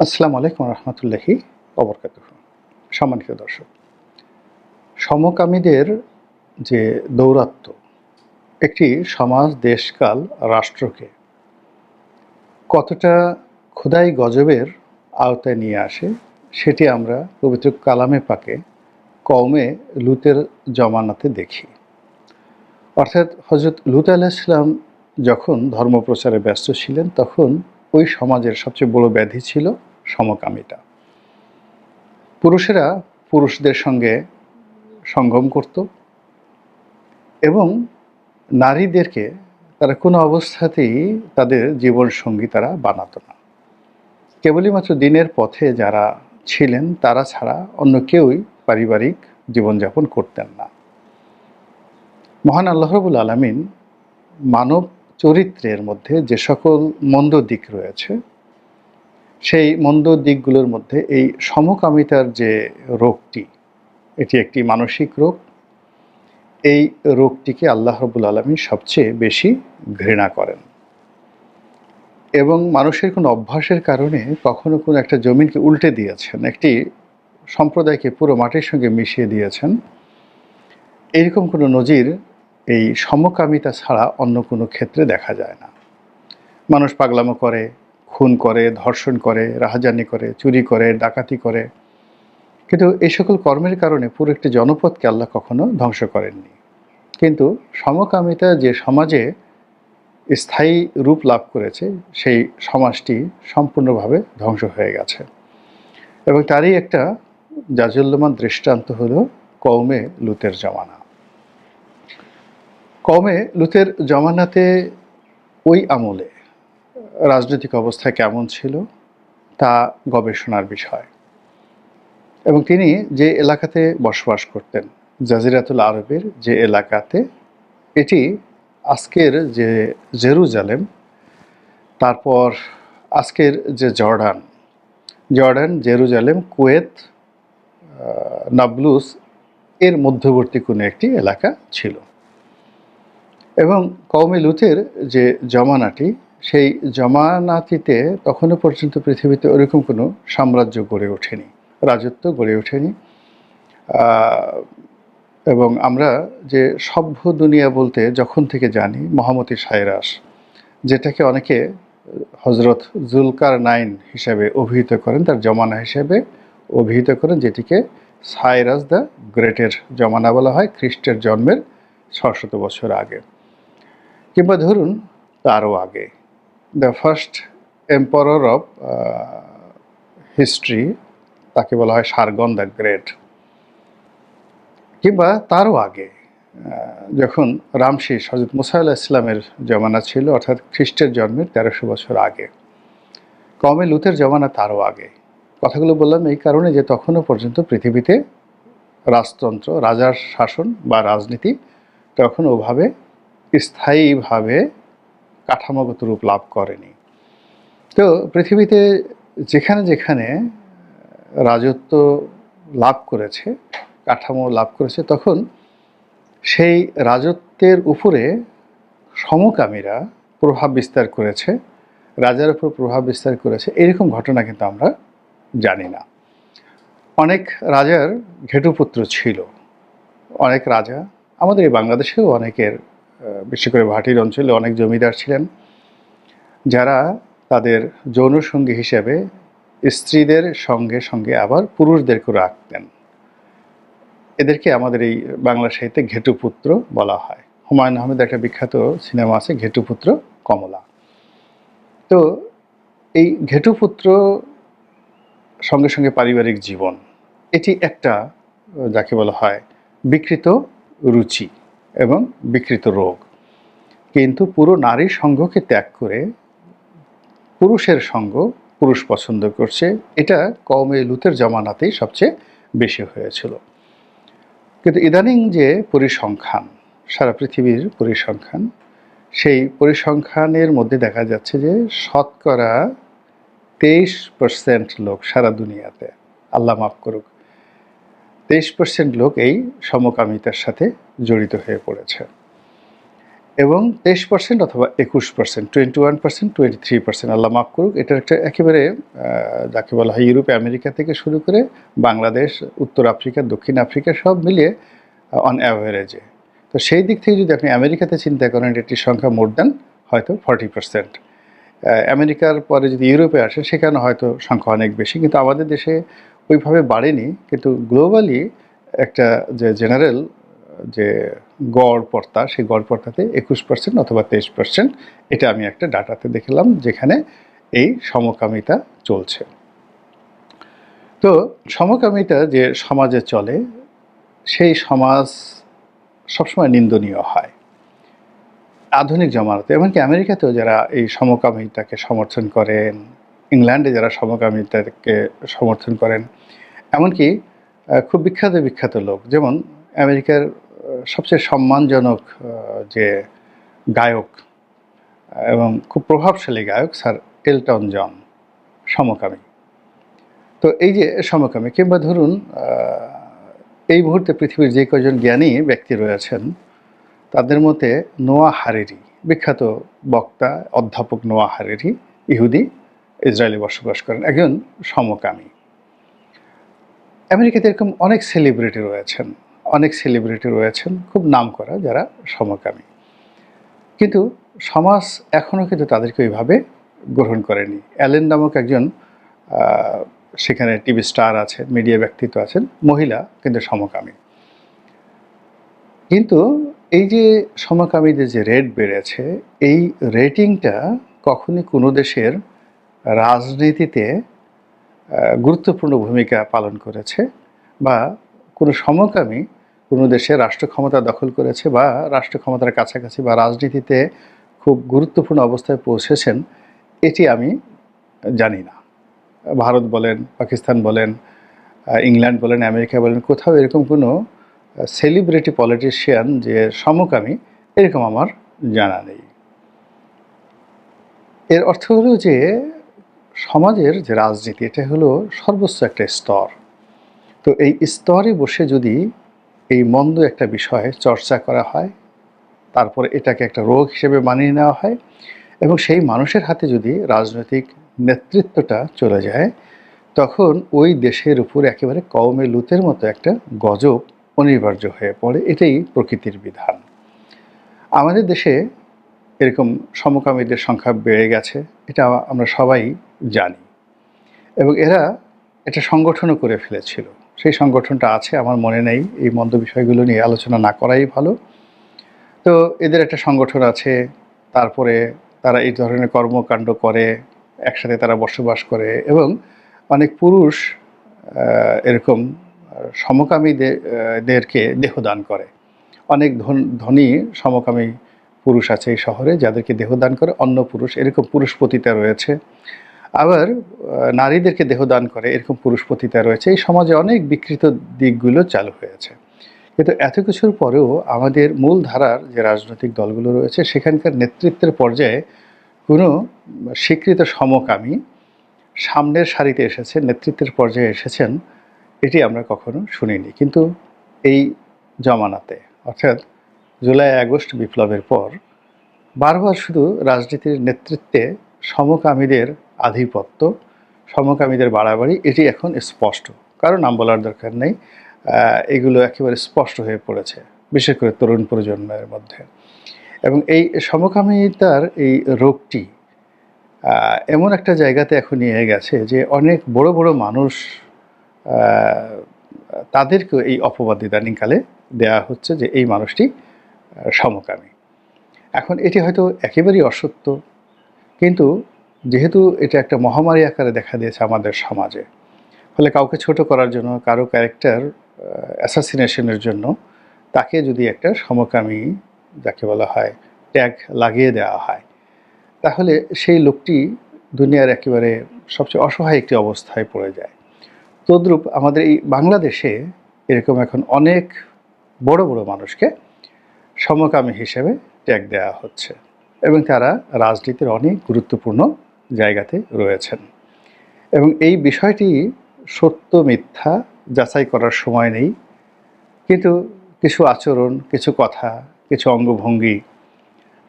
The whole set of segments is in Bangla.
আসসালামু আলাইকুম রহমতুল্লাহি অবরকাত সম্মানিত দর্শক, সমকামীদের যে দৌরাত্ম একটি সমাজ, দেশকাল, রাষ্ট্রকে কতটা ক্ষুদাই গজবের আওতায় নিয়ে আসে, সেটি আমরা পবিত্র কালামে পাকে, কওমে লুতের জমানাতে দেখি। অর্থাৎ হজরত লুত আলাইসলাম যখন ধর্মপ্রচারে ব্যস্ত ছিলেন, তখন ওই সমাজের সবচেয়ে বড় ব্যাধি ছিল সমকামিতা। পুরুষেরা পুরুষদের সঙ্গে সঙ্গম করত এবং নারীদেরকে তারা কোনো অবস্থাতেই তাদের জীবন সঙ্গী তারা বানাতো না। কেবলই মাত্র দিনের পথে যারা ছিলেন, তারা ছাড়া অন্য কেউই পারিবারিক জীবনযাপন করতেন না। মহান আল্লাহ রবুল আলমিন মানব চরিত্রের মধ্যে যে সকল মন্দ দিক রয়েছে, সেই মন্দ দিকগুলোর মধ্যে এই সমকামিতার যে রোগটি, এটি একটি মানসিক রোগ। এই রোগটিকে আল্লাহ রবুল আলমী সবচেয়ে বেশি ঘৃণা করেন। এবং মানুষের কোনো অভ্যাসের কারণে কখনো কোনো একটা জমিনকে উল্টে দিয়েছেন, একটি সম্প্রদায়কে পুরো মাটির সঙ্গে মিশিয়ে দিয়েছেন। এরকম কোনো নজির এই সমকামিতা ছাড়া অন্য কোনো ক্ষেত্রে দেখা যায় না। মানুষ পাগলামো করে, খুন করে, ধর্ষণ করে, রাহাজানি করে, চুরি করে, ডাকাতি করে। কিন্তু এই সকল কর্মের কারণে পুরো একটি জনপদকে আল্লাহ কখনো ধ্বংস করেননি। কিন্তু সমকামিতা যে সমাজে স্থায়ী রূপ লাভ করেছে, সেই সমাজটি সম্পূর্ণভাবে ধ্বংস হয়ে গেছে। এবং তারই একটা জাজল্যমান দৃষ্টান্ত হলো কৌমে লুতের জমানা। কমে লুতের জমানাতে ওই আমলে রাজনৈতিক অবস্থা কেমন ছিল তা গবেষণার বিষয়। এবং তিনি যে এলাকাতে বসবাস করতেন, জাজিরাতুল আরবের যে এলাকাতে, এটি আজকের যে জেরুজালেম, তারপর আজকের যে Jordan. Jordan, Jerusalem, Kuwait Nablus এর মধ্যবর্তী কোনো একটি এলাকা ছিল। এবং কৌমে লুতের যে জমানাটি, সেই জমানাতিতে তখনও পর্যন্ত পৃথিবীতে ওরকম কোনো সাম্রাজ্য গড়ে ওঠেনি, রাজত্ব গড়ে ওঠেনি। এবং আমরা যে সভ্য দুনিয়া বলতে যখন থেকে জানি, মহামতি সাইরাস, যেটাকে অনেকে হজরত জুলকার নাইন হিসাবে অভিহিত করেন, তার জমানা হিসেবে অভিহিত করেন, যেটিকে সাইরাস দ্য গ্রেটের জমানা বলা হয়, খ্রিস্টের জন্মের ছশত বছর আগে। কিংবা ধরুন তারও আগে the first emperor of history তাকে বলা হয় সারগন দ্য গ্রেট কিংবা তারও আগে যখন রামশিস হজরত মুসাইল্লাহ ইসলামের জমানা ছিল, অর্থাৎ খ্রিস্টের জন্মের তেরোশো বছর আগে কমে লুতের জমানা তারও আগে, কথাগুলো বললাম এই কারণে যে তখনও পর্যন্ত পৃথিবীতে রাজতন্ত্র, রাজার শাসন বা রাজনীতি তখন ওভাবে স্থায়ীভাবে কাঠামোগত রূপ লাভ করেনি। তো পৃথিবীতে যেখানে যেখানে রাজত্ব লাভ করেছে, কাঠামো লাভ করেছে, তখন সেই রাজত্বের উপরে সমকামীরা প্রভাব বিস্তার করেছে, রাজার উপর প্রভাব বিস্তার করেছে, এরকম ঘটনা কিন্তু আমরা জানি না। অনেক রাজার ঘেটুপুত্র ছিল, অনেক রাজা, আমাদের এই বাংলাদেশেও অনেকের বিশেষ করে ভাটির অঞ্চলে অনেক জমিদার ছিলেন, যারা তাদের যৌনসঙ্গী হিসেবে স্ত্রীদের সঙ্গে সঙ্গে আবার পুরুষদেরকে রাখতেন। এদেরকে আমাদের এই বাংলা সাহিত্যে ঘেটুপুত্র বলা হয়। হুমায়ুন আহমেদ একটা বিখ্যাত সিনেমা আছে ঘেটুপুত্র কমলা। তো এই ঘেটুপুত্র সঙ্গে সঙ্গে পারিবারিক জীবন, এটি একটা, যাকে বলা হয় বিকৃত রুচি। এবং বিকৃত রোগ। কিন্তু পুরো নারীর সঙ্গকে ত্যাগ করে পুরুষের সঙ্গ পুরুষ পছন্দ করছে। এটা কমে লুতের জমানাতেই সবচেয়ে বেশি হয়েছিল। কিন্তু ইদানিং যে পরিসংখ্যান, সারা পৃথিবীর পরিসংখ্যান, সেই পরিসংখ্যানের মধ্যে দেখা যাচ্ছে যে শতকরা তেইশ পার্সেন্ট লোক সারা দুনিয়াতে আল্লাহ মাফ করুক তেইশ পার্সেন্ট লোক এই সমকামিতার সাথে জড়িত হয়ে পড়েছে। এবং তেইশ পার্সেন্ট অথবা একুশ percent twenty one percent twenty three percent আল্লাহ মাফ করুক এটার একটা একেবারে যাকে বলা হয় ইউরোপে আমেরিকা থেকে শুরু করে বাংলাদেশ, উত্তর আফ্রিকা, দক্ষিণ আফ্রিকা সব মিলিয়ে অন অ্যাভারেজে তো সেই দিক থেকে যদি আপনি আমেরিকাতে চিন্তা করেন, এটির সংখ্যা মোর দ্যান হয়তো ফর্টি পার্সেন্ট আমেরিকার পরে যদি ইউরোপে আসে, সেখানে হয়তো সংখ্যা অনেক বেশি, কিন্তু আমাদের দেশে ওইভাবে বাড়েনি, কিন্তু গ্লোবালি একটা যে জেনারেল যে গড় পর্তা, সেই গড় পর্তাতে একুশ পার্সেন্ট অথবা তেইশ পার্সেন্ট এটা আমি একটা ডাটাতে দেখলাম যেখানে এই সমকামিতা চলছে। তো সমকামিতা যে সমাজে চলে, সেই সমাজ সবসময় নিন্দনীয় হয়। আধুনিক জমানাতে, এমনকি আমেরিকাতেও যারা এই সমকামিতাকে সমর্থন করেন ইংল্যান্ডে যারা সমকামিতাকে সমর্থন করেন। এমনকি খুব বিখ্যাত বিখ্যাত লোক, যেমন আমেরিকার সবচেয়ে সম্মানজনক যে গায়ক এবং খুব প্রভাবশালী গায়ক স্যার এলটন জন, সমকামী। তো এই যে সমকামী, কিংবা ধরুন এই মুহূর্তে পৃথিবীর যে কজন জ্ঞানী ব্যক্তি রয়েছেন, তাদের মধ্যে নোয়া হারেরি, বিখ্যাত বক্তা, অধ্যাপক নোয়া হারেরি, ইহুদি ইসরায়েলে বসবাস করেন, একজন সমকামী। আমেরিকাতে এরকম অনেক সেলিব্রিটি রয়েছেন, অনেক সেলিব্রিটি রয়েছেন, খুব নামকরা যারা সমকামী। কিন্তু সমাজ এখনও কিন্তু তাদেরকে ওইভাবে গ্রহণ করেনি। অ্যালেন নামক একজন সেখানে টিভি স্টার আছেন, মিডিয়া ব্যক্তিত্ব আছেন, মহিলা কিন্তু সমকামী। কিন্তু এই যে সমকামীদের যে রেট বেড়েছে, এই রেটিংটা কখনই কোনো দেশের রাজনীতিতে গুরুত্বপূর্ণ ভূমিকা পালন করেছে বা কোনো সমকামী কোনো দেশে রাষ্ট্র ক্ষমতা দখল করেছে বা রাষ্ট্র ক্ষমতার কাছাকাছি বা রাজনীতিতে খুব গুরুত্বপূর্ণ অবস্থায় পৌঁছেছেন, এটি আমি জানি না। ভারত বলেন, পাকিস্তান বলেন ইংল্যান্ড বলেন, আমেরিকা বলেন, কোথাও এরকম কোনো সেলিব্রিটি পলিটিশিয়ান যে সমকামী, এরকম আমার জানা নেই। এর অর্থ হলো যে সমাজের যে রাজনীতি, এটা হলো সর্বোচ্চ একটা স্তর। তো এই স্তরে বসে যদি এই মন্দ একটা বিষয়ে চর্চা করা হয়, তারপরে এটাকে একটা রোগ হিসেবে মানিয়ে নেওয়া হয় এবং সেই মানুষের হাতে যদি রাজনৈতিক নেতৃত্বটা চলে যায়, তখন ওই দেশের উপর একেবারে কওমে লুতের মতো একটা গজব অনিবার্য হয়ে পড়ে। এটাই প্রকৃতির বিধান। আমাদের দেশে এরকম সমকামীদের সংখ্যা বেড়ে গেছে এটা আমরা সবাই জানি। এবং এরা এটা সংগঠনও করে ফেলেছিল। সেই সংগঠনটা আছে আমার মনে নেই এই মন্দ বিষয়গুলো নিয়ে আলোচনা না করাই ভালো। তো এদের একটা সংগঠন আছে তারপরে তারা এই ধরনের কর্মকাণ্ড করে একসাথে তারা বসবাস করে এবং অনেক পুরুষ এরকম আহ, সমকামীদের আহ, দেহদান করে। অনেক ধন- ধনী সমকামী পুরুষ আছে এই শহরে যাদেরকে দেহদান করে, অন্য পুরুষ, এরকম পুরুষ পতিতা রয়েছে। আবার নারীদেরকে দেহদান করে, এরকম পুরুষ পতিতা রয়েছে। এই সমাজে অনেক বিকৃত দিকগুলো চালু হয়েছে। কিন্তু এত কিছুর পরেও আমাদের মূল ধারার যে রাজনৈতিক দলগুলো রয়েছে, সেখানকার নেতৃত্বের পর্যায়ে কোনো স্বীকৃত সমকামী সামনের সারিতে এসেছে নেতৃত্বের পর্যায়ে এসেছেন, এটি আমরা কখনো শুনিনি। কিন্তু এই জমানাতে, অর্থাৎ জুলাই, আগস্ট বিপ্লবের পর বারবার শুধু রাজনীতির নেতৃত্বে সমকামীদের আধিপত্য, সমকামীদের বাড়াবাড়ি, এটি এখন স্পষ্ট। কারও নাম বলার দরকার নেই। এগুলো একেবারে স্পষ্ট হয়ে পড়েছে, বিশেষ করে তরুণ প্রজন্মের মধ্যে। এবং এই সমকামিতার এই রোগটি এমন একটা জায়গাতে এখন নিয়ে গেছে যে অনেক বড় বড় মানুষ তাদেরকেও এই অপবাদ ইদানিংকালে দেওয়া হচ্ছে যে এই মানুষটি সমকামী। এখন এটি হয়তো একেবারেই অসত্য, কিন্তু যেহেতু এটা একটা মহামারী আকারে দেখা দিয়েছে আমাদের সমাজে, ফলে কাউকে ছোট করার জন্য, কারও ক্যারেক্টার অ্যাসাসিনেশনের জন্য তাকে যদি একটা সমকামী, যাকে বলা হয়, ট্যাগ লাগিয়ে দেওয়া হয়, তাহলে সেই লোকটি দুনিয়ার একেবারে সবচেয়ে অসহায় একটি অবস্থায় পড়ে যায়। তদ্রূপ আমাদের এই বাংলাদেশে এরকম এখন অনেক বড় বড় মানুষকে সমকামী হিসেবে ট্যাগ দেওয়া হচ্ছে এবং তারা রাজনীতির অনেক গুরুত্বপূর্ণ জায়গাতে রয়েছেন। এবং এই বিষয়টি সত্য, মিথ্যা যাচাই করার সময় নেই। কিন্তু কিছু আচরণ, কিছু কথা, কিছু অঙ্গভঙ্গি,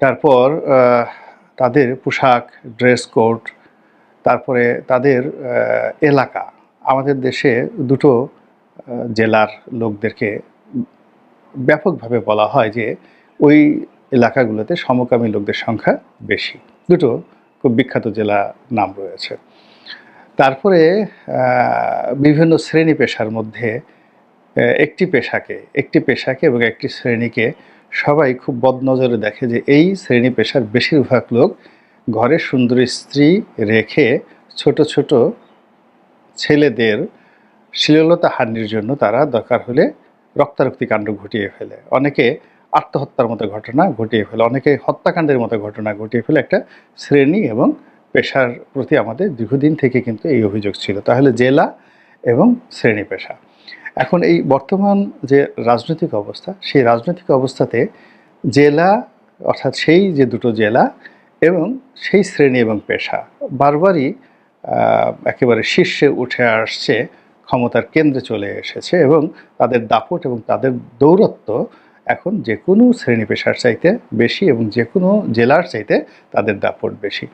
তারপর তাদের পোশাক, ড্রেস কোড, তারপরে তাদের এলাকা, আমাদের দেশে দুটো জেলার লোকদেরকে ব্যাপকভাবে বলা হয় যে ওই এলাকাগুলোতে সমকামী লোকদের সংখ্যা বেশি। দুটো খুব বিখ্যাত জেলা নাম রয়েছে। তারপরে বিভিন্ন শ্রেণি পেশার মধ্যে একটি পেশাকে একটি পেশাকে এবং একটি শ্রেণীকে সবাই খুব বদনজরে দেখে যে এই শ্রেণি পেশার বেশিরভাগ লোক ঘরে সুন্দরী স্ত্রী রেখে ছোট ছোট ছেলেদের শ্লীলতা হানির জন্য তারা দরকার হলে রক্তারক্তি কাণ্ড ঘটিয়ে ফেলে। অনেকে আত্মহত্যার মতো ঘটনা ঘটিয়ে ফেলে, অনেকে হত্যাকাণ্ডের মতো ঘটনা ঘটিয়ে ফেলে। একটা শ্রেণি এবং পেশার প্রতি আমাদের দীর্ঘদিন থেকে কিন্তু এই অভিযোগ ছিল। তাহলে জেলা এবং শ্রেণি পেশা। এখন এই বর্তমান যে রাজনৈতিক অবস্থা, সেই রাজনৈতিক অবস্থাতে জেলা, অর্থাৎ সেই যে দুটো জেলা এবং সেই শ্রেণি এবং পেশা, বারবারই একেবারে শীর্ষে উঠে আসছে ক্ষমতার কেন্দ্রে চলে এসেছে এবং তাদের দাপট এবং তাদের দৌরত্ব এখন যে কোনো শ্রেণি পেশার চাইতে বেশি এবং যে কোনো জেলার চাইতে তাদের দাপট বেশি।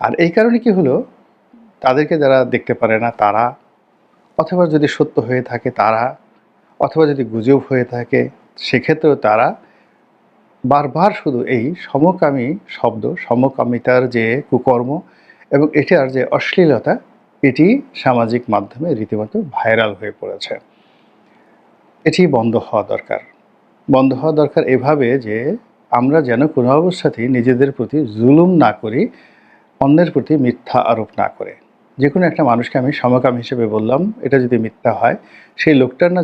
আর এই কারণে কি হলো? তাদেরকে যারা দেখতে পারে না তারা, অথবা যদি সত্য হয়ে থাকে তারা, অথবা যদি গুজব হয়ে থাকে সেক্ষেত্রেও তারা বারবার শুধু এই সমকামী শব্দ, সমকামিতার যে কুকর্ম এবং এটার যে অশ্লীলতা এটি সামাজিক মাধ্যমে রীতিমতো ভাইরাল হয়ে পড়েছে। এটি বন্ধ হওয়া দরকার। বন্ধ হওয়া দরকার এভাবে যে আমরা যেন কোনো অবস্থাতেই নিজেদের প্রতি জুলুম না করি, অন্যের প্রতি মিথ্যা আরোপ না করে। যে কোনো একটা মানুষকে আমি সমকাম হিসেবে বললাম, এটা যদি মিথ্যা হয়, সেই লোকটার না